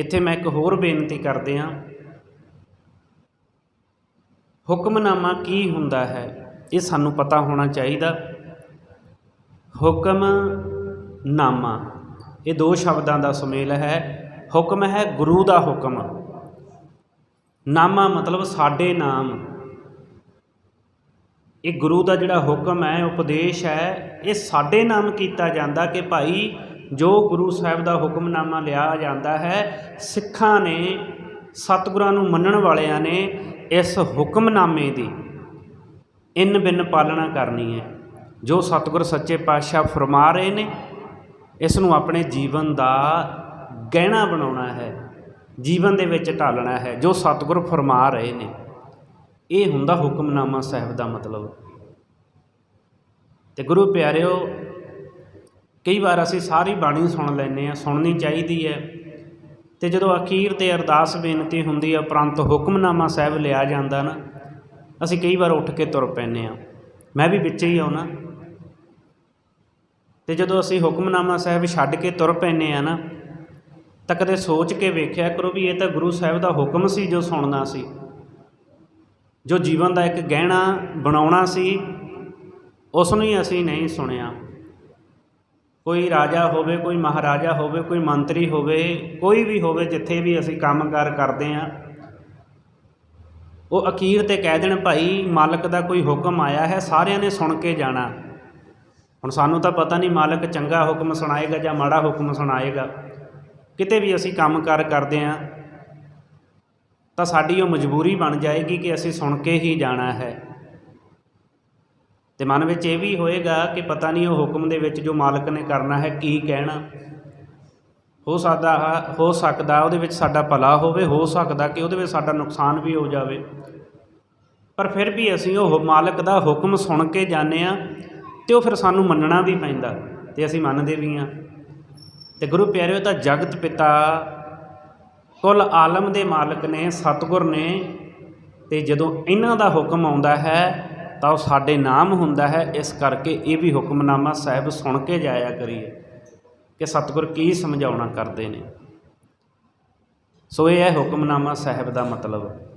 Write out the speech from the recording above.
ਇੱਥੇ ਮੈਂ ਇੱਕ ਹੋਰ ਬੇਨਤੀ ਕਰਦੇ ਹਾਂ। ਹੁਕਮਨਾਮਾ ਕੀ ਹੁੰਦਾ ਹੈ, ਇਹ ਸਾਨੂੰ ਪਤਾ ਹੋਣਾ ਚਾਹੀਦਾ। ਹੁਕਮਨਾਮਾ, ਇਹ ਦੋ ਸ਼ਬਦਾਂ ਦਾ ਸੁਮੇਲ ਹੈ। ਹੁਕਮ ਹੈ ਗੁਰੂ ਦਾ ਹੁਕਮ। ਨਾਮਾ ਮਤਲਬ ਸਾਡੇ ਨਾਮ। ਇਹ ਗੁਰੂ ਦਾ ਜਿਹੜਾ ਹੁਕਮ ਹੈ, ਉਪਦੇਸ਼ ਹੈ, ਇਹ ਸਾਡੇ ਨਾਮ ਕੀਤਾ ਜਾਂਦਾ ਕਿ ਭਾਈ ਜੋ ਗੁਰੂ ਸਾਹਿਬ ਦਾ ਹੁਕਮਨਾਮਾ ਲਿਆ ਜਾਂਦਾ ਹੈ, ਸਿੱਖਾਂ ਨੇ, ਸਤਿਗੁਰਾਂ ਨੂੰ ਮੰਨਣ ਵਾਲਿਆਂ ਨੇ ਇਸ ਹੁਕਮਨਾਮੇ ਦੀ ਇਨ ਬਿਨ ਪਾਲਣਾ ਕਰਨੀ ਹੈ। ਜੋ ਸਤਿਗੁਰ ਸੱਚੇ ਪਾਤਸ਼ਾਹ ਫਰਮਾ ਰਹੇ ਨੇ, ਇਸ ਨੂੰ ਆਪਣੇ ਜੀਵਨ ਦਾ ਗਹਿਣਾ ਬਣਾਉਣਾ ਹੈ, ਜੀਵਨ ਦੇ ਵਿੱਚ ਢਾਲਣਾ ਹੈ। ਜੋ ਸਤਿਗੁਰ ਫਰਮਾ ਰਹੇ ਨੇ, ਇਹ ਹੁੰਦਾ ਹੁਕਮਨਾਮਾ ਸਾਹਿਬ ਦਾ ਮਤਲਬ। ਤੇ ਗੁਰੂ ਪਿਆਰਿਓ ਕਈ ਵਾਰ ਅਸੀਂ ਸਾਰੀ ਬਾਣੀ ਸੁਣ ਲੈਂਦੇ ਆ ਸੁਣਨੀ ਚਾਹੀਦੀ ਹੈ। ਤੇ ਜਦੋਂ ਅਖੀਰ ਤੇ ਅਰਦਾਸ ਬੇਨਤੀ ਹੁੰਦੀ ਆ ਪ੍ਰੰਤ ਹੁਕਮਨਾਮਾ ਸਾਹਿਬ ਲਿਆ ਜਾਂਦਾ ਨਾ, ਅਸੀਂ ਕਈ ਵਾਰ ਉੱਠ ਕੇ ਤੁਰ ਪੈਂਦੇ ਆ ਮੈਂ ਵੀ ਵਿੱਚ ਹੀ ਆਉਣਾ। ਤੇ ਜਦੋਂ ਅਸੀਂ ਹੁਕਮਨਾਮਾ ਸਾਹਿਬ ਛੱਡ ਕੇ ਤੁਰ ਪੈਂਦੇ ਆ ਨਾ, ਤਾਂ ਕਦੇ ਸੋਚ ਕੇ ਵੇਖਿਆ ਕਰੋ ਵੀ ਇਹ ਤਾਂ ਗੁਰੂ ਸਾਹਿਬ ਦਾ ਹੁਕਮ ਸੀ ਜੋ ਸੁਣਨਾ ਸੀ। ਜੋ ਜੀਵਨ ਦਾ ਇੱਕ ਗਹਿਣਾ ਬਣਾਉਣਾ ਸੀ ਉਸ ਨੂੰ ਹੀ ਅਸੀਂ ਨਹੀਂ ਸੁਣਿਆ। ਕੋਈ ਰਾਜਾ ਹੋਵੇ, ਕੋਈ ਮਹਾਰਾਜਾ ਹੋਵੇ, ਕੋਈ ਮੰਤਰੀ ਹੋਵੇ, ਕੋਈ ਵੀ ਹੋਵੇ, ਜਿੱਥੇ ਵੀ ਅਸੀਂ ਕੰਮਕਾਰ ਕਰਦੇ ਆਂ ਉਹ ਅਖੀਰ ਤੇ ਕਹਿ ਦੇਣ, ਭਾਈ, ਮਾਲਕ ਦਾ ਕੋਈ ਹੁਕਮ ਆਇਆ ਹੈ, ਸਾਰਿਆਂ ਨੇ ਸੁਣ ਕੇ ਜਾਣਾ। ਹੁਣ ਸਾਨੂੰ ਤਾਂ ਪਤਾ ਨਹੀਂ ਮਾਲਕ ਚੰਗਾ ਹੁਕਮ ਸੁਣਾਏਗਾ ਜਾਂ ਮਾੜਾ ਹੁਕਮ ਸੁਣਾਏਗਾ। ਕਿਤੇ ਵੀ ਅਸੀਂ ਕੰਮਕਾਰ ਕਰਦੇ ਆਂ ਤਾਂ ਸਾਡੀ ਉਹ ਮਜਬੂਰੀ ਬਣ ਜਾਏਗੀ ਕਿ ਅਸੀਂ ਸੁਣ ਕੇ ਹੀ ਜਾਣਾ ਹੈ। ਤੇ ਮਨ ਵਿੱਚ ਇਹ ਵੀ ਹੋਏਗਾ ਕਿ ਪਤਾ ਨਹੀਂ ਉਹ ਹੁਕਮ ਦੇ ਵਿੱਚ ਜੋ ਮਾਲਕ ਨੇ ਕਰਨਾ ਹੈ ਕੀ ਕਹਿਣਾ। ਹੋ ਸਕਦਾ ਹੋ ਸਕਦਾ ਉਹਦੇ ਵਿੱਚ ਸਾਡਾ ਭਲਾ ਹੋਵੇ, ਹੋ ਸਕਦਾ ਕਿ ਉਹਦੇ ਵਿੱਚ ਸਾਡਾ ਨੁਕਸਾਨ ਵੀ ਹੋ ਜਾਵੇ। ਪਰ ਫਿਰ ਵੀ ਅਸੀਂ ਉਹ ਮਾਲਕ ਦਾ ਹੁਕਮ ਸੁਣ ਕੇ ਜਾਂਦੇ ਆ ਤੇ ਉਹ ਫਿਰ ਸਾਨੂੰ ਮੰਨਣਾ ਵੀ ਪੈਂਦਾ ਤੇ ਅਸੀਂ ਮੰਨਦੇ ਵੀ ਆ ਤੇ ਗੁਰੂ ਪਿਆਰਿਓ, ਤਾਂ ਜਗਤ ਪਿਤਾ ਕੁੱਲ ਆਲਮ ਦੇ ਮਾਲਕ ਨੇ, ਸਤਿਗੁਰ ਨੇ ਤੇ ਜਦੋਂ ਇਹਨਾਂ ਦਾ ਹੁਕਮ ਆਉਂਦਾ ਹੈ ਤਾਂ ਉਹ ਸਾਡੇ ਨਾਮ ਹੁੰਦਾ ਹੈ, ਇਸ ਕਰਕੇ ਇਹ ਵੀ ਹੁਕਮਨਾਮਾ ਸਾਹਿਬ ਸੁਣ ਕੇ ਜਾਇਆ ਕਰੀਏ ਕਿ ਸਤਿਗੁਰ ਕੀ ਸਮਝਾਉਣਾ ਕਰਦੇ ਨੇ। ਸੋ ਇਹ ਹੈ ਹੁਕਮਨਾਮਾ ਸਾਹਿਬ ਦਾ ਮਤਲਬ।